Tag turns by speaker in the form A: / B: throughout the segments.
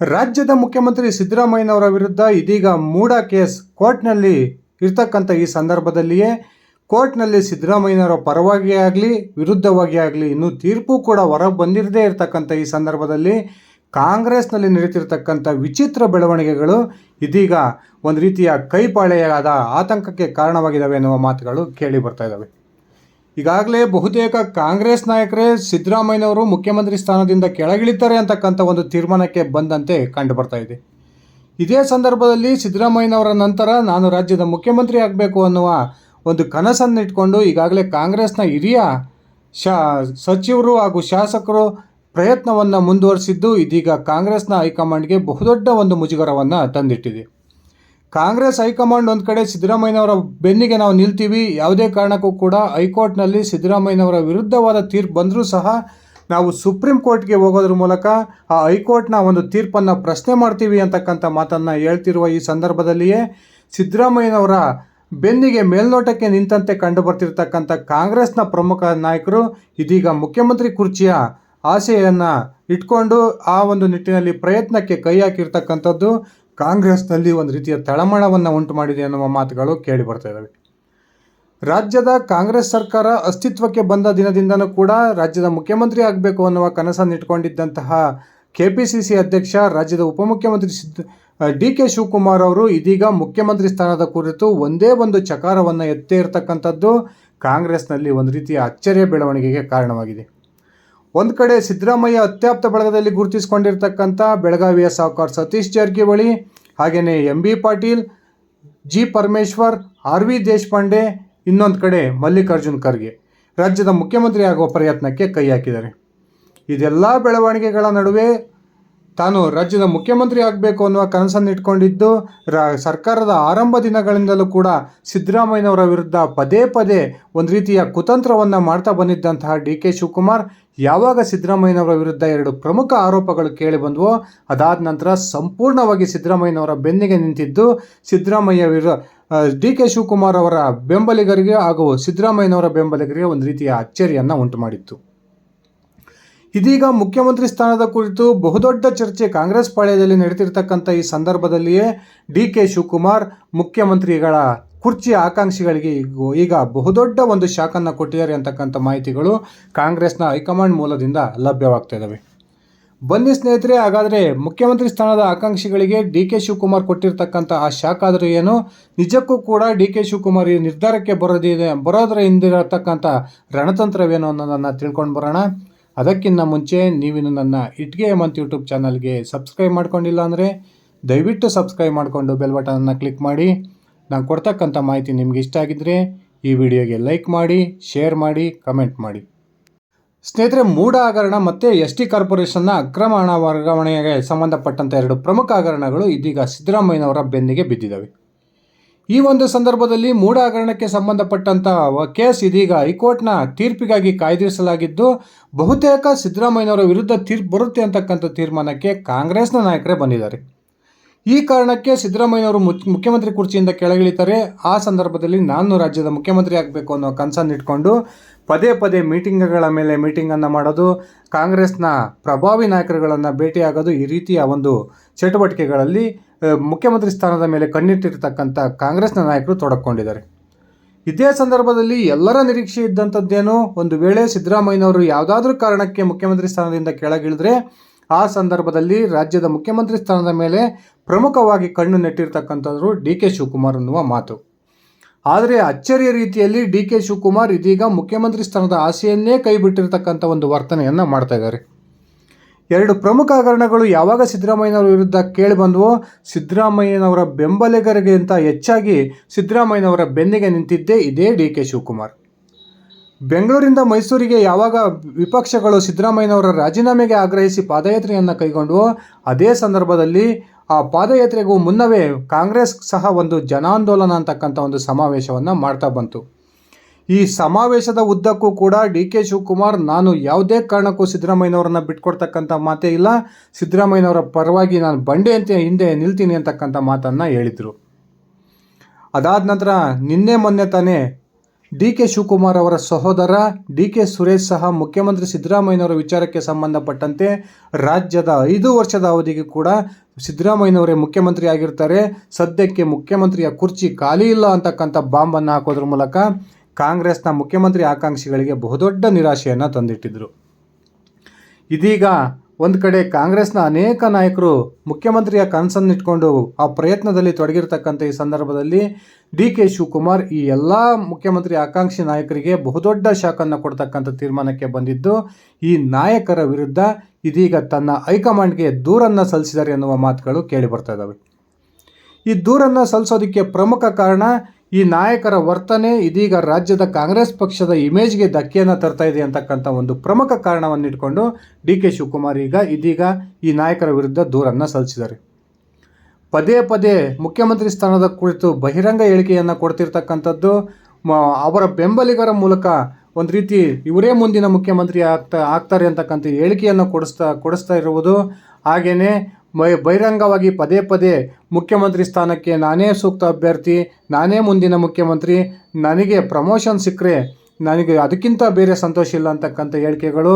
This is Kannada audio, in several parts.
A: ರಾಜ್ಯದ ಮುಖ್ಯಮಂತ್ರಿ ಸಿದ್ದರಾಮಯ್ಯನವರ ವಿರುದ್ಧ ಇದೀಗ ಮೂಡ ಕೇಸ್ ಕೋರ್ಟ್ನಲ್ಲಿ ಇರ್ತಕ್ಕಂಥ ಈ ಸಂದರ್ಭದಲ್ಲಿಯೇ ಕೋರ್ಟ್ನಲ್ಲಿ ಸಿದ್ದರಾಮಯ್ಯನವರ ಪರವಾಗಿ ಆಗಲಿ, ವಿರುದ್ಧವಾಗಿ ಆಗಲಿ, ಇನ್ನೂ ತೀರ್ಪು ಕೂಡ ಹೊರಗೆ ಬಂದಿರದೇ ಇರತಕ್ಕಂಥ ಈ ಸಂದರ್ಭದಲ್ಲಿ ಕಾಂಗ್ರೆಸ್ನಲ್ಲಿ ನಡೀತಿರ್ತಕ್ಕಂಥ ವಿಚಿತ್ರ ಬೆಳವಣಿಗೆಗಳು ಇದೀಗ ಒಂದು ರೀತಿಯ ಕೈಪಾಳೆಯಾದ ಆತಂಕಕ್ಕೆ ಕಾರಣವಾಗಿದ್ದಾವೆ ಎನ್ನುವ ಮಾತುಗಳು ಕೇಳಿ ಬರ್ತಾ ಇದ್ದಾವೆ ಈಗಾಗಲೇ ಬಹುತೇಕ ಕಾಂಗ್ರೆಸ್ ನಾಯಕರೇ ಸಿದ್ದರಾಮಯ್ಯನವರು ಮುಖ್ಯಮಂತ್ರಿ ಸ್ಥಾನದಿಂದ ಕೆಳಗಿಳಿತಾರೆ ಅಂತಕ್ಕಂಥ ಒಂದು ತೀರ್ಮಾನಕ್ಕೆ ಬಂದಂತೆ ಕಂಡು ಬರ್ತಾ ಇದೆ. ಇದೇ ಸಂದರ್ಭದಲ್ಲಿ ಸಿದ್ದರಾಮಯ್ಯನವರ ನಂತರ ನಾನು ರಾಜ್ಯದ ಮುಖ್ಯಮಂತ್ರಿ ಆಗಬೇಕು ಅನ್ನುವ ಒಂದು ಕನಸನ್ನು ಇಟ್ಕೊಂಡು ಈಗಾಗಲೇ ಕಾಂಗ್ರೆಸ್ನ ಹಿರಿಯ ಶಾ, ಸಚಿವರು ಹಾಗೂ ಶಾಸಕರು ಪ್ರಯತ್ನವನ್ನು ಮುಂದುವರಿಸಿದ್ದು ಇದೀಗ ಕಾಂಗ್ರೆಸ್ನ ಹೈಕಮಾಂಡ್ಗೆ ಬಹುದೊಡ್ಡ ಒಂದು ಮುಜುಗರವನ್ನು ತಂದಿಟ್ಟಿದೆ. ಕಾಂಗ್ರೆಸ್ ಹೈಕಮಾಂಡ್ ಒಂದು ಕಡೆ ಸಿದ್ದರಾಮಯ್ಯನವರ ಬೆನ್ನಿಗೆ ನಾವು ನಿಲ್ತೀವಿ. ಯಾವುದೇ ಕಾರಣಕ್ಕೂ ಕೂಡ ಹೈಕೋರ್ಟ್ನಲ್ಲಿ ಸಿದ್ದರಾಮಯ್ಯನವರ ವಿರುದ್ಧವಾದ ತೀರ್ಪು ಬಂದರೂ ಸಹ ನಾವು ಸುಪ್ರೀಂ ಕೋರ್ಟ್ಗೆ ಹೋಗೋದ್ರ ಮೂಲಕ ಆ ಹೈಕೋರ್ಟ್ನ ಒಂದು ತೀರ್ಪನ್ನು ಪ್ರಶ್ನೆ ಮಾಡ್ತೀವಿ ಅಂತಕ್ಕಂಥ ಮಾತನ್ನು ಹೇಳ್ತಿರುವ ಈ ಸಂದರ್ಭದಲ್ಲಿಯೇ ಸಿದ್ದರಾಮಯ್ಯನವರ ಬೆನ್ನಿಗೆ ಮೇಲ್ನೋಟಕ್ಕೆ ನಿಂತಂತೆ ಕಂಡು ಬರ್ತಿರ್ತಕ್ಕಂಥ ಕಾಂಗ್ರೆಸ್ನ ಪ್ರಮುಖ ನಾಯಕರು, ಇದೀಗ ಮುಖ್ಯಮಂತ್ರಿ ಕುರ್ಚಿಯ ಆಸೆಯನ್ನು ಇಟ್ಕೊಂಡು ಆ ಒಂದು ನಿಟ್ಟಿನಲ್ಲಿ ಪ್ರಯತ್ನಕ್ಕೆ ಕೈ ಹಾಕಿರ್ತಕ್ಕಂಥದ್ದು ಕಾಂಗ್ರೆಸ್ನಲ್ಲಿ ಒಂದು ರೀತಿಯ ತಳಮಳವನ್ನು ಉಂಟು ಮಾಡಿದೆ ಅನ್ನುವ ಮಾತುಗಳು ಕೇಳಿ ಬರ್ತಾ ಇದ್ದಾವೆ ರಾಜ್ಯದ ಕಾಂಗ್ರೆಸ್ ಸರ್ಕಾರ ಅಸ್ತಿತ್ವಕ್ಕೆ ಬಂದ ದಿನದಿಂದನೂ ಕೂಡ ರಾಜ್ಯದ ಮುಖ್ಯಮಂತ್ರಿ ಆಗಬೇಕು ಅನ್ನುವ ಕನಸನ್ನು ಇಟ್ಕೊಂಡಿದ್ದಂತಹ ಕೆ ಪಿ ಸಿ ಸಿ ಅಧ್ಯಕ್ಷ, ರಾಜ್ಯದ ಉಪಮುಖ್ಯಮಂತ್ರಿ ಸಿದ್ದ, ಡಿ ಕೆ ಶಿವಕುಮಾರ್ ಅವರು ಇದೀಗ ಮುಖ್ಯಮಂತ್ರಿ ಸ್ಥಾನದ ಕುರಿತು ಒಂದೇ ಒಂದು ಚಕಾರವನ್ನು ಎತ್ತೇ ಇರತಕ್ಕಂಥದ್ದು ಕಾಂಗ್ರೆಸ್ನಲ್ಲಿ ಒಂದು ರೀತಿಯ ಅಚ್ಚರಿಯ ಬೆಳವಣಿಗೆಗೆ ಕಾರಣವಾಗಿದೆ. ಒಂದು ಕಡೆ ಸಿದ್ದರಾಮಯ್ಯ ಅತ್ಯಾಪ್ತ ಬಳಗದಲ್ಲಿ ಗುರುತಿಸಿಕೊಂಡಿರ್ತಕ್ಕಂಥ ಬೆಳಗಾವಿಯ ಸಾಹುಕಾರ್ ಸತೀಶ್ ಜಾರಕಿಹೊಳಿ ಹಾಗೆಯೇ M B Patil, G Parameshwar, R V Deshpande, ಇನ್ನೊಂದು ಕಡೆ ಮಲ್ಲಿಕಾರ್ಜುನ್ ಖರ್ಗೆ. ರಾಜ್ಯದ ಮುಖ್ಯಮಂತ್ರಿ ಆಗುವ ಪ್ರಯತ್ನಕ್ಕೆ ಕೈ ಹಾಕಿದ್ದಾರೆ. ಇದೆಲ್ಲ ಬೆಳವಣಿಗೆಗಳ ನಡುವೆ ತಾನು ರಾಜ್ಯದ ಮುಖ್ಯಮಂತ್ರಿ ಆಗಬೇಕು ಅನ್ನುವ ಕನಸನ್ನು ಇಟ್ಕೊಂಡಿದ್ದು, ರ, ಸರ್ಕಾರದ ಆರಂಭ ದಿನಗಳಿಂದಲೂ ಕೂಡ ಸಿದ್ದರಾಮಯ್ಯನವರ ವಿರುದ್ಧ ಪದೇ ಪದೇ ಒಂದು ರೀತಿಯ ಕುತಂತ್ರವನ್ನು ಮಾಡ್ತಾ ಬಂದಿದ್ದಂತಹ ಡಿ ಕೆ ಶಿವಕುಮಾರ್ ಯಾವಾಗ ಸಿದ್ದರಾಮಯ್ಯನವರ ವಿರುದ್ಧ ಎರಡು ಪ್ರಮುಖ ಆರೋಪಗಳು ಕೇಳಿ ಬಂದವೋ, ಅದಾದ ನಂತರ ಸಂಪೂರ್ಣವಾಗಿ ಸಿದ್ದರಾಮಯ್ಯನವರ ಬೆನ್ನಿಗೆ ನಿಂತಿದ್ದು ಸಿದ್ದರಾಮಯ್ಯ ವಿರು ಡಿ ಕೆ ಶಿವಕುಮಾರ್ ಅವರ ಬೆಂಬಲಿಗರಿಗೆ ಹಾಗೂ ಸಿದ್ದರಾಮಯ್ಯನವರ ಬೆಂಬಲಿಗರಿಗೆ ಒಂದು ರೀತಿಯ ಅಚ್ಚರಿಯನ್ನು ಉಂಟು ಮಾಡಿತ್ತು. ಇದೀಗ ಮುಖ್ಯಮಂತ್ರಿ ಸ್ಥಾನದ ಕುರಿತು ಬಹುದೊಡ್ಡ ಚರ್ಚೆ ಕಾಂಗ್ರೆಸ್ ಪಾಳ್ಯದಲ್ಲಿ ನಡೀತಿರ್ತಕ್ಕಂಥ ಈ ಸಂದರ್ಭದಲ್ಲಿಯೇ ಡಿ ಕೆ ಶಿವಕುಮಾರ್ ಮುಖ್ಯಮಂತ್ರಿಗಳ ಕುರ್ಚಿಯ ಆಕಾಂಕ್ಷಿಗಳಿಗೆ ಈಗ ಬಹುದೊಡ್ಡ ಒಂದು ಶಾಕನ್ನು ಕೊಟ್ಟಿದ್ದಾರೆ ಅಂತಕ್ಕಂಥ ಮಾಹಿತಿಗಳು ಕಾಂಗ್ರೆಸ್ನ ಹೈಕಮಾಂಡ್ ಮೂಲದಿಂದ ಲಭ್ಯವಾಗ್ತಾ ಬನ್ನಿ ಸ್ನೇಹಿತರೆ, ಹಾಗಾದರೆ ಮುಖ್ಯಮಂತ್ರಿ ಸ್ಥಾನದ ಆಕಾಂಕ್ಷಿಗಳಿಗೆ ಡಿ ಕೆ ಶಿವಕುಮಾರ್ ಕೊಟ್ಟಿರ್ತಕ್ಕಂಥ ಆ ಶಾಕ್ ಏನು? ನಿಜಕ್ಕೂ ಕೂಡ ಡಿ ಕೆ ಶಿವಕುಮಾರ್ ಈ ನಿರ್ಧಾರಕ್ಕೆ ಬರೋದಿದೆ, ಬರೋದರ ಹಿಂದಿರತಕ್ಕಂಥ ರಣತಂತ್ರವೇನು ಅನ್ನೋದನ್ನು ತಿಳ್ಕೊಂಡು ಬರೋಣ. ಅದಕ್ಕಿಂತ ಮುಂಚೆ ನೀವಿನ್ನು ನನ್ನ ಇಟ್ಗೆ ಹೇಮಂತ್ ಯೂಟ್ಯೂಬ್ ಚಾನಲ್ಗೆ ಸಬ್ಸ್ಕ್ರೈಬ್ ಮಾಡ್ಕೊಂಡಿಲ್ಲ ಅಂದರೆ ದಯವಿಟ್ಟು ಸಬ್ಸ್ಕ್ರೈಬ್ ಮಾಡಿಕೊಂಡು ಬೆಲ್ ಬಟನನ್ನು ಕ್ಲಿಕ್ ಮಾಡಿ. ನಾನು ಕೊಡ್ತಕ್ಕಂಥ ಮಾಹಿತಿ ನಿಮ್ಗೆ ಇಷ್ಟ ಆಗಿದ್ದರೆ ಈ ವಿಡಿಯೋಗೆ ಲೈಕ್ ಮಾಡಿ, ಶೇರ್ ಮಾಡಿ, ಕಮೆಂಟ್ ಮಾಡಿ. ಸ್ನೇಹಿತರೆ, ಮೂಢ ಹಗರಣ ಮತ್ತು ಎಸ್ ಟಿ ಕಾರ್ಪೊರೇಷನ್ನ ಅಕ್ರಮ ಹಣ ವರ್ಗಾವಣೆಗೆ ಸಂಬಂಧಪಟ್ಟಂಥ ಎರಡು ಪ್ರಮುಖ ಹಗರಣಗಳು ಇದೀಗ ಸಿದ್ದರಾಮಯ್ಯನವರ ಬೆನ್ನಿಗೆ ಬಿದ್ದಿದ್ದಾವೆ. ಈ ಒಂದು ಸಂದರ್ಭದಲ್ಲಿ ಮೂಢ ಹಗರಣಕ್ಕೆ ಸಂಬಂಧಪಟ್ಟಂತಹ ಕೇಸ್ ಇದೀಗ ಹೈಕೋರ್ಟ್ನ ತೀರ್ಪಿಗಾಗಿ ಕಾಯ್ದಿರಿಸಲಾಗಿದ್ದು, ಬಹುತೇಕ ಸಿದ್ದರಾಮಯ್ಯನವರ ವಿರುದ್ಧ ತೀರ್ಪು ಬರುತ್ತೆ ಅಂತಕ್ಕಂಥ ತೀರ್ಮಾನಕ್ಕೆ ಕಾಂಗ್ರೆಸ್ನ ನಾಯಕರೇ ಬಂದಿದ್ದಾರೆ. ಈ ಕಾರಣಕ್ಕೆ ಸಿದ್ದರಾಮಯ್ಯವರು ಮುಖ್ಯಮಂತ್ರಿ ಕುರ್ಚಿಯಿಂದ ಕೆಳಗಿಳಿತಾರೆ. ಆ ಸಂದರ್ಭದಲ್ಲಿ ನಾನು ರಾಜ್ಯದ ಮುಖ್ಯಮಂತ್ರಿ ಆಗಬೇಕು ಅನ್ನೋ ಕನಸನ್ನು ಇಟ್ಕೊಂಡು ಪದೇ ಪದೇ ಮೀಟಿಂಗ್ಗಳ ಮೇಲೆ ಮೀಟಿಂಗನ್ನು ಮಾಡೋದು, ಕಾಂಗ್ರೆಸ್ನ ಪ್ರಭಾವಿ ನಾಯಕರುಗಳನ್ನು ಭೇಟಿಯಾಗೋದು ಈ ರೀತಿಯ ಒಂದು ಚಟುವಟಿಕೆಗಳಲ್ಲಿ ಮುಖ್ಯಮಂತ್ರಿ ಸ್ಥಾನದ ಮೇಲೆ ಕಣ್ಣಿಟ್ಟಿರ್ತಕ್ಕಂಥ ಕಾಂಗ್ರೆಸ್ನ ನಾಯಕರು ತೊಡಕೊಂಡಿದ್ದಾರೆ. ಇದೇ ಸಂದರ್ಭದಲ್ಲಿ ಎಲ್ಲರ ನಿರೀಕ್ಷೆ ಇದ್ದಂಥದ್ದೇನು, ಒಂದು ವೇಳೆ ಸಿದ್ದರಾಮಯ್ಯನವರು ಯಾವುದಾದ್ರೂ ಕಾರಣಕ್ಕೆ ಮುಖ್ಯಮಂತ್ರಿ ಸ್ಥಾನದಿಂದ ಕೆಳಗಿಳಿದ್ರೆ, ಆ ಸಂದರ್ಭದಲ್ಲಿ ರಾಜ್ಯದ ಮುಖ್ಯಮಂತ್ರಿ ಸ್ಥಾನದ ಮೇಲೆ ಪ್ರಮುಖವಾಗಿ ಕಣ್ಣು ನೆಟ್ಟಿರ್ತಕ್ಕಂಥದ್ರು ಡಿ ಕೆ ಶಿವಕುಮಾರ್ ಅನ್ನುವ ಮಾತು. ಆದರೆ ಅಚ್ಚರಿಯ ರೀತಿಯಲ್ಲಿ ಡಿ ಕೆ ಶಿವಕುಮಾರ್ ಇದೀಗ ಮುಖ್ಯಮಂತ್ರಿ ಸ್ಥಾನದ ಆಸೆಯನ್ನೇ ಕೈಬಿಟ್ಟಿರ್ತಕ್ಕಂಥ ಒಂದು ವರ್ತನೆಯನ್ನು ಮಾಡ್ತಾ ಇದ್ದಾರೆ. ಎರಡು ಪ್ರಮುಖ ಹಗರಣಗಳು ಯಾವಾಗ ಸಿದ್ದರಾಮಯ್ಯನವರ ವಿರುದ್ಧ ಕೇಳಿ ಬಂದವೋ, ಸಿದ್ದರಾಮಯ್ಯನವರ ಬೆಂಬಲಿಗರಿಗಿಂತ ಹೆಚ್ಚಾಗಿ ಸಿದ್ದರಾಮಯ್ಯನವರ ಬೆನ್ನಿಗೆ ನಿಂತಿದ್ದೇ ಇದೇ ಡಿ ಕೆ ಶಿವಕುಮಾರ್. ಬೆಂಗಳೂರಿಂದ ಮೈಸೂರಿಗೆ ಯಾವಾಗ ವಿಪಕ್ಷಗಳು ಸಿದ್ದರಾಮಯ್ಯನವರ ರಾಜೀನಾಮೆಗೆ ಆಗ್ರಹಿಸಿ ಪಾದಯಾತ್ರೆಯನ್ನು ಕೈಗೊಂಡವೋ, ಅದೇ ಸಂದರ್ಭದಲ್ಲಿ ಆ ಪಾದಯಾತ್ರೆಗೂ ಮುನ್ನವೇ ಕಾಂಗ್ರೆಸ್ ಸಹ ಒಂದು ಜನಾಂದೋಲನ ಅಂತಕ್ಕಂಥ ಒಂದು ಸಮಾವೇಶವನ್ನು ಮಾಡ್ತಾ ಬಂತು. ಈ ಸಮಾವೇಶದ ಉದ್ದಕ್ಕೂ ಕೂಡ ಡಿ ಕೆ ಶಿವಕುಮಾರ್, ನಾನು ಯಾವುದೇ ಕಾರಣಕ್ಕೂ ಸಿದ್ದರಾಮಯ್ಯನವರನ್ನ ಬಿಟ್ಕೊಡ್ತಕ್ಕಂಥ ಮಾತೇ ಇಲ್ಲ. ಸಿದ್ದರಾಮಯ್ಯನವರ ಪರವಾಗಿ ನಾನು ಬಂಡೆ ಅಂತ ಹಿಂದೆ ನಿಲ್ತೀನಿ ಅಂತಕ್ಕಂಥ ಮಾತನ್ನು ಹೇಳಿದರು. ಅದಾದ ನಂತರ ನಿನ್ನೆ ಮೊನ್ನೆ ತಾನೇ ಡಿ ಕೆ ಶಿವಕುಮಾರ್ ಅವರ ಸಹೋದರ, ಡಿ ಕೆ ಸುರೇಶ್ ಸಹ ಮುಖ್ಯಮಂತ್ರಿ ಸಿದ್ದರಾಮಯ್ಯನವರ ವಿಚಾರಕ್ಕೆ ಸಂಬಂಧಪಟ್ಟಂತೆ ರಾಜ್ಯದ ಐದು ವರ್ಷದ ಅವಧಿಗೆ ಕೂಡ ಸಿದ್ದರಾಮಯ್ಯನವರೇ ಮುಖ್ಯಮಂತ್ರಿ ಆಗಿರ್ತಾರೆ. ಸದ್ಯಕ್ಕೆ ಮುಖ್ಯಮಂತ್ರಿಯ ಕುರ್ಚಿ ಖಾಲಿ ಇಲ್ಲ ಅಂತಕ್ಕಂಥ ಬಾಂಬನ್ನು ಹಾಕೋದ್ರ ಮೂಲಕ ಕಾಂಗ್ರೆಸ್ನ ಮುಖ್ಯಮಂತ್ರಿ ಆಕಾಂಕ್ಷಿಗಳಿಗೆ ಬಹುದೊಡ್ಡ ನಿರಾಶೆಯನ್ನು ತಂದಿಟ್ಟಿದ್ರು. ಇದೀಗ ಒಂದು ಕಡೆ ಕಾಂಗ್ರೆಸ್ನ ಅನೇಕ ನಾಯಕರು ಮುಖ್ಯಮಂತ್ರಿಯ ಕನಸನ್ನಿಟ್ಕೊಂಡು ಆ ಪ್ರಯತ್ನದಲ್ಲಿ ತೊಡಗಿರ್ತಕ್ಕಂಥ ಈ ಸಂದರ್ಭದಲ್ಲಿ ಡಿ ಕೆ ಶಿವಕುಮಾರ್ ಈ ಎಲ್ಲ ಮುಖ್ಯಮಂತ್ರಿ ಆಕಾಂಕ್ಷಿ ನಾಯಕರಿಗೆ ಬಹುದೊಡ್ಡ ಶಾಕನ್ನು ಕೊಡ್ತಕ್ಕಂಥ ತೀರ್ಮಾನಕ್ಕೆ ಬಂದಿದ್ದು, ಈ ನಾಯಕರ ವಿರುದ್ಧ ಇದೀಗ ತನ್ನ ಹೈಕಮಾಂಡ್ಗೆ ದೂರನ್ನು ಸಲ್ಲಿಸಿದ್ದಾರೆ ಎನ್ನುವ ಮಾತುಗಳು ಕೇಳಿ ಬರ್ತಾ ಇದ್ದಾವೆ ಈ ದೂರನ್ನು ಸಲ್ಲಿಸೋದಕ್ಕೆ ಪ್ರಮುಖ ಕಾರಣ ಈ ನಾಯಕರ ವರ್ತನೆ ಇದೀಗ ರಾಜ್ಯದ ಕಾಂಗ್ರೆಸ್ ಪಕ್ಷದ ಇಮೇಜ್ಗೆ ಧಕ್ಕೆಯನ್ನು ತರ್ತಾ ಇದೆ ಅಂತಕ್ಕಂಥ ಒಂದು ಪ್ರಮುಖ ಕಾರಣವನ್ನು ಇಟ್ಕೊಂಡು ಡಿ ಕೆ ಶಿವಕುಮಾರ್ ಈಗ ಇದೀಗ ಈ ನಾಯಕರ ವಿರುದ್ಧ ದೂರನ್ನು ಸಲ್ಲಿಸಿದ್ದಾರೆ ಪದೇ ಪದೇ ಮುಖ್ಯಮಂತ್ರಿ ಸ್ಥಾನದ ಕುರಿತು ಬಹಿರಂಗ ಹೇಳಿಕೆಯನ್ನು ಕೊಡ್ತಿರ್ತಕ್ಕಂಥದ್ದು ಅವರ ಬೆಂಬಲಿಗರ ಮೂಲಕ ಒಂದು ರೀತಿ ಇವರೇ ಮುಂದಿನ ಮುಖ್ಯಮಂತ್ರಿ ಆಗ್ತಾ, ಆಗ್ತಾರೆ ಅಂತಕ್ಕಂಥ ಹೇಳಿಕೆಯನ್ನು ಕೊಡಿಸ್ತಾ ಕೊಡಿಸ್ತಾ ಇರುವುದು. ಹಾಗೆಯೇ ಬಹಿರಂಗವಾಗಿ ಪದೇ ಪದೇ ಮುಖ್ಯಮಂತ್ರಿ ಸ್ಥಾನಕ್ಕೆ ನಾನೇ ಸೂಕ್ತ ಅಭ್ಯರ್ಥಿ, ನಾನೇ ಮುಂದಿನ ಮುಖ್ಯಮಂತ್ರಿ, ನನಗೆ ಪ್ರಮೋಷನ್ ಸಿಕ್ಕರೆ ನನಗೆ ಅದಕ್ಕಿಂತ ಬೇರೆ ಸಂತೋಷ ಇಲ್ಲ ಅಂತಕ್ಕಂಥ ಹೇಳಿಕೆಗಳು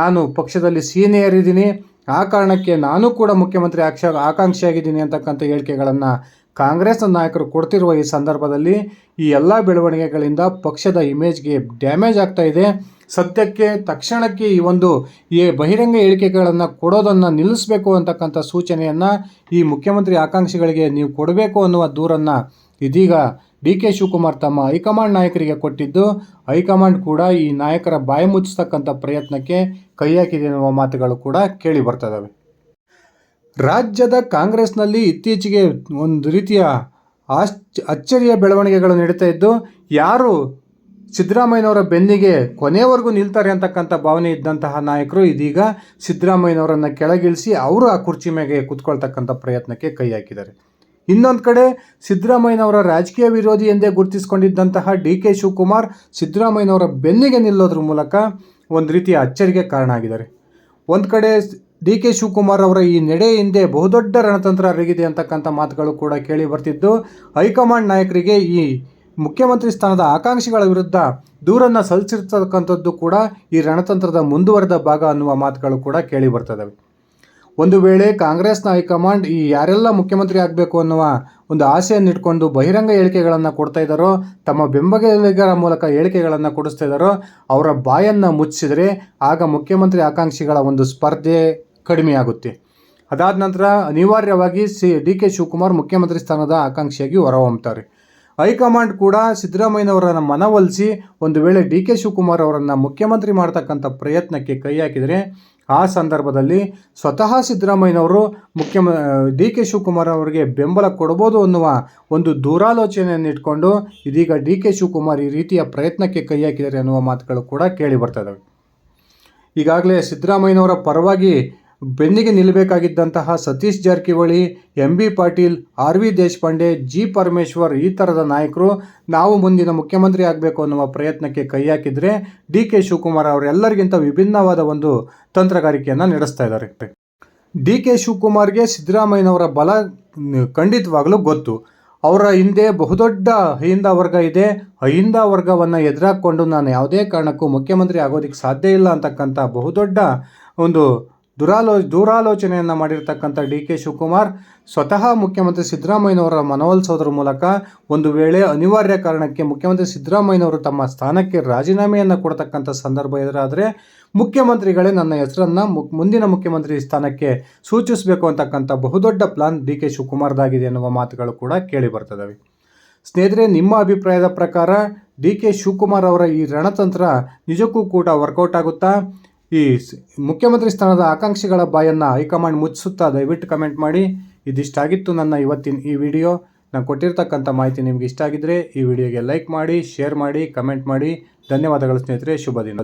A: ನಾನು ಪಕ್ಷದಲ್ಲಿ ಸೀನಿಯರ್ ಇದ್ದೀನಿ ಆ ಕಾರಣಕ್ಕೆ ನಾನು ಕೂಡ ಮುಖ್ಯಮಂತ್ರಿ ಆಕ್ಷ ಆಕಾಂಕ್ಷಿಯಾಗಿದ್ದೀನಿ ಅಂತಕ್ಕಂಥ ಹೇಳಿಕೆಗಳನ್ನು ಕಾಂಗ್ರೆಸ್ನ ನಾಯಕರು ಕೊಡ್ತಿರುವ ಈ ಸಂದರ್ಭದಲ್ಲಿ ಈ ಎಲ್ಲ ಬೆಳವಣಿಗೆಗಳಿಂದ ಪಕ್ಷದ ಇಮೇಜ್ಗೆ ಡ್ಯಾಮೇಜ್ ಆಗ್ತಾ ಇದೆ. ಸದ್ಯಕ್ಕೆ ತಕ್ಷಣಕ್ಕೆ ಈ ಒಂದು ಈ ಬಹಿರಂಗ ಹೇಳಿಕೆಗಳನ್ನು ಕೊಡೋದನ್ನು ನಿಲ್ಲಿಸಬೇಕು ಅಂತಕ್ಕಂಥ ಸೂಚನೆಯನ್ನು ಈ ಮುಖ್ಯಮಂತ್ರಿ ಆಕಾಂಕ್ಷಿಗಳಿಗೆ ನೀವು ಕೊಡಬೇಕು ಅನ್ನುವ ದೂರನ್ನು ಇದೀಗ ಡಿ ಕೆ ಶಿವಕುಮಾರ್ ತಮ್ಮ ಹೈಕಮಾಂಡ್ ನಾಯಕರಿಗೆ ಕೊಟ್ಟಿದ್ದು, ಹೈಕಮಾಂಡ್ ಕೂಡ ಈ ನಾಯಕರ ಬಾಯಿ ಮುಚ್ಚಿಸ್ತಕ್ಕಂಥ ಪ್ರಯತ್ನಕ್ಕೆ ಕೈ ಹಾಕಿದೆ ಎನ್ನುವ ಮಾತುಗಳು ಕೂಡ ಕೇಳಿ ಬರ್ತದವೆ. ರಾಜ್ಯದ ಕಾಂಗ್ರೆಸ್ನಲ್ಲಿ ಇತ್ತೀಚೆಗೆ ಒಂದು ರೀತಿಯ ಆಶ್ಚ, ಅಚ್ಚರಿಯ ಬೆಳವಣಿಗೆಗಳು ನಡೀತಾ ಇದ್ದು, ಯಾರು ಸಿದ್ದರಾಮಯ್ಯನವರ ಬೆನ್ನಿಗೆ ಕೊನೆಯವರೆಗೂ ನಿಲ್ತಾರೆ ಅಂತಕ್ಕಂಥ ಭಾವನೆ ಇದ್ದಂತಹ ನಾಯಕರು ಇದೀಗ ಸಿದ್ದರಾಮಯ್ಯನವರನ್ನು ಕೆಳಗಿಳಿಸಿ ಅವರು ಆ ಕುರ್ಚಿ ಮೇಲೆ ಕುತ್ಕೊಳ್ತಕ್ಕಂಥ ಪ್ರಯತ್ನಕ್ಕೆ ಕೈ ಹಾಕಿದ್ದಾರೆ. ಇನ್ನೊಂದು ಕಡೆ ಸಿದ್ದರಾಮಯ್ಯನವರ ರಾಜಕೀಯ ವಿರೋಧಿ ಎಂದೇ ಗುರುತಿಸಿಕೊಂಡಿದ್ದಂತಹ ಡಿ ಕೆ ಶಿವಕುಮಾರ್ ಸಿದ್ದರಾಮಯ್ಯನವರ ಬೆನ್ನಿಗೆ ನಿಲ್ಲೋದ್ರ ಮೂಲಕ ಒಂದು ರೀತಿಯ ಅಚ್ಚರಿಗೆ ಕಾರಣ ಆಗಿದ್ದಾರೆ ಒಂದು ಕಡೆ ಡಿ ಕೆ ಶಿವಕುಮಾರ್ ಅವರ ಈ ನಡೆ ಹಿಂದೆ ಬಹುದೊಡ್ಡ ರಣತಂತ್ರ ಅರಗಿದೆ ಅಂತಕ್ಕಂಥ ಮಾತುಗಳು ಕೂಡ ಕೇಳಿ ಬರ್ತಿದ್ದು. ಹೈಕಮಾಂಡ್ ನಾಯಕರಿಗೆ ಈ ಮುಖ್ಯಮಂತ್ರಿ ಸ್ಥಾನದ ಆಕಾಂಕ್ಷಿಗಳ ವಿರುದ್ಧ ದೂರನ್ನು ಸಲ್ಲಿಸಿರ್ತಕ್ಕಂಥದ್ದು ಕೂಡ ಈ ರಣತಂತ್ರದ ಮುಂದುವರೆದ ಭಾಗ ಅನ್ನುವ ಮಾತುಗಳು ಕೂಡ ಕೇಳಿ ಬರ್ತದವೆ. ಒಂದು ವೇಳೆ ಕಾಂಗ್ರೆಸ್ನ ಹೈಕಮಾಂಡ್ ಈ ಯಾರೆಲ್ಲ ಮುಖ್ಯಮಂತ್ರಿ ಆಗಬೇಕು ಅನ್ನುವ ಒಂದು ಆಸೆಯನ್ನು ಇಟ್ಕೊಂಡು ಬಹಿರಂಗ ಹೇಳಿಕೆಗಳನ್ನು ಕೊಡ್ತಾ ಇದ್ದಾರೋ, ತಮ್ಮ ಬೆಂಬಲಿಗರ ಮೂಲಕ ಹೇಳಿಕೆಗಳನ್ನು ಕೊಡಿಸ್ತಾ ಇದ್ದಾರೋ, ಅವರ ಬಾಯನ್ನು ಮುಚ್ಚಿದರೆ ಆಗ ಮುಖ್ಯಮಂತ್ರಿ ಆಕಾಂಕ್ಷಿಗಳ ಒಂದು ಸ್ಪರ್ಧೆ ಕಡಿಮೆಯಾಗುತ್ತೆ. ಅದಾದ ನಂತರ ಅನಿವಾರ್ಯವಾಗಿ ಸಿ, ಡಿ ಕೆ ಶಿವಕುಮಾರ್ ಮುಖ್ಯಮಂತ್ರಿ ಸ್ಥಾನದ ಆಕಾಂಕ್ಷಿಯಾಗಿ ಹೊರಹೊಮ್ಮುತ್ತಾರೆ ಹೈಕಮಾಂಡ್ ಕೂಡ ಸಿದ್ದರಾಮಯ್ಯನವರನ್ನು ಮನವೊಲಿಸಿ ಒಂದು ವೇಳೆ ಡಿ ಕೆ ಶಿವಕುಮಾರ್ ಅವರನ್ನು ಮುಖ್ಯಮಂತ್ರಿ ಮಾಡ್ತಕ್ಕಂಥ ಪ್ರಯತ್ನಕ್ಕೆ ಕೈ ಹಾಕಿದರೆ ಆ ಸಂದರ್ಭದಲ್ಲಿ ಸ್ವತಃ ಸಿದ್ದರಾಮಯ್ಯನವರು ಮುಖ್ಯಮ, ಡಿ ಕೆ ಶಿವಕುಮಾರ್ ಅವರಿಗೆ ಬೆಂಬಲ ಕೊಡ್ಬೋದು ಅನ್ನುವ ಒಂದು ದೂರಾಲೋಚನೆಯನ್ನು ಇಟ್ಕೊಂಡು ಇದೀಗ ಡಿ ಕೆ ಶಿವಕುಮಾರ್ ಈ ರೀತಿಯ ಪ್ರಯತ್ನಕ್ಕೆ ಕೈ ಹಾಕಿದ್ದಾರೆ ಅನ್ನುವ ಮಾತುಗಳು ಕೂಡ ಕೇಳಿ ಬರ್ತದವೆ ಈಗಾಗಲೇ ಸಿದ್ದರಾಮಯ್ಯನವರ ಪರವಾಗಿ ಬೆನ್ನಿಗೆ ನಿಲ್ಲಬೇಕಾಗಿದ್ದಂತಹ Satish Jarkiholi, M B Patil, R V Deshpande, G Parameshwar ಈ ಥರದ ನಾಯಕರು ನಾವು ಮುಂದಿನ ಮುಖ್ಯಮಂತ್ರಿ ಆಗಬೇಕು ಅನ್ನುವ ಪ್ರಯತ್ನಕ್ಕೆ ಕೈ ಹಾಕಿದರೆ ಡಿ ಕೆ ಶಿವಕುಮಾರ್ ಅವರೆಲ್ಲರಿಗಿಂತ ವಿಭಿನ್ನವಾದ ಒಂದು ತಂತ್ರಗಾರಿಕೆಯನ್ನು ನಡೆಸ್ತಾ ಇದ್ದಾರೆ. ಡಿ ಕೆ ಶಿವಕುಮಾರ್ಗೆ ಸಿದ್ದರಾಮಯ್ಯನವರ ಬಲ ಖಂಡಿತವಾಗಲೂ ಗೊತ್ತು. ಅವರ ಹಿಂದೆ ಬಹುದೊಡ್ಡ ಅಹಿಂದ ವರ್ಗ ಇದೆ. ಅಹಿಂದ ವರ್ಗವನ್ನು ಎದುರಾಕೊಂಡು ನಾನು ಯಾವುದೇ ಕಾರಣಕ್ಕೂ ಮುಖ್ಯಮಂತ್ರಿ ಆಗೋದಕ್ಕೆ ಸಾಧ್ಯ ಇಲ್ಲ ಅಂತಕ್ಕಂಥ ಬಹುದೊಡ್ಡ ಒಂದು ದುರಾಲೋ, ದೂರಾಲೋಚನೆಯನ್ನು ಮಾಡಿರ್ತಕ್ಕಂಥ ಡಿ ಕೆ ಶಿವಕುಮಾರ್ ಸ್ವತಃ ಮುಖ್ಯಮಂತ್ರಿ ಸಿದ್ದರಾಮಯ್ಯನವರ ಮನವೊಲಿಸೋದ್ರ ಮೂಲಕ ಒಂದು ವೇಳೆ ಅನಿವಾರ್ಯ ಕಾರಣಕ್ಕೆ ಮುಖ್ಯಮಂತ್ರಿ ಸಿದ್ದರಾಮಯ್ಯನವರು ತಮ್ಮ ಸ್ಥಾನಕ್ಕೆ ರಾಜೀನಾಮೆಯನ್ನು ಕೊಡ್ತಕ್ಕಂಥ ಸಂದರ್ಭ ಎದುರಾದರೆ ಮುಖ್ಯಮಂತ್ರಿಗಳೇ ನನ್ನ ಹೆಸರನ್ನು ಮುಂದಿನ ಮುಖ್ಯಮಂತ್ರಿ ಸ್ಥಾನಕ್ಕೆ ಸೂಚಿಸಬೇಕು ಅಂತಕ್ಕಂಥ ಬಹುದೊಡ್ಡ ಪ್ಲಾನ್ ಡಿ ಕೆ ಶಿವಕುಮಾರ್ದಾಗಿದೆ ಎನ್ನುವ ಮಾತುಗಳು ಕೂಡ ಕೇಳಿ ಬರ್ತದವೆ. ಸ್ನೇಹಿತರೆ, ನಿಮ್ಮ ಅಭಿಪ್ರಾಯದ ಪ್ರಕಾರ ಡಿ ಕೆ ಶಿವಕುಮಾರ್ ಅವರ ಈ ರಣತಂತ್ರ ನಿಜಕ್ಕೂ ಕೂಡ ವರ್ಕೌಟ್ ಆಗುತ್ತಾ? ಈ ಮುಖ್ಯಮಂತ್ರಿ ಸ್ಥಾನದ ಆಕಾಂಕ್ಷಿಗಳ ಬಾಯನ್ನು ಹೈಕಮಾಂಡ್ ಮುಚ್ಚಿಸುತ್ತಾ ದಯವಿಟ್ಟು ಕಮೆಂಟ್ ಮಾಡಿ. ಇದಿಷ್ಟಾಗಿತ್ತು ನನ್ನ ಇವತ್ತಿನ ಈ ವಿಡಿಯೋ. ನಾನು ಕೊಟ್ಟಿರ್ತಕ್ಕಂಥ ಮಾಹಿತಿ ನಿಮಗೆ ಇಷ್ಟ ಆಗಿದ್ದರೆ ಈ ವಿಡಿಯೋಗೆ ಲೈಕ್ ಮಾಡಿ, ಶೇರ್ ಮಾಡಿ, ಕಮೆಂಟ್ ಮಾಡಿ. ಧನ್ಯವಾದಗಳು ಸ್ನೇಹಿತರೆ, ಶುಭ ದಿನ.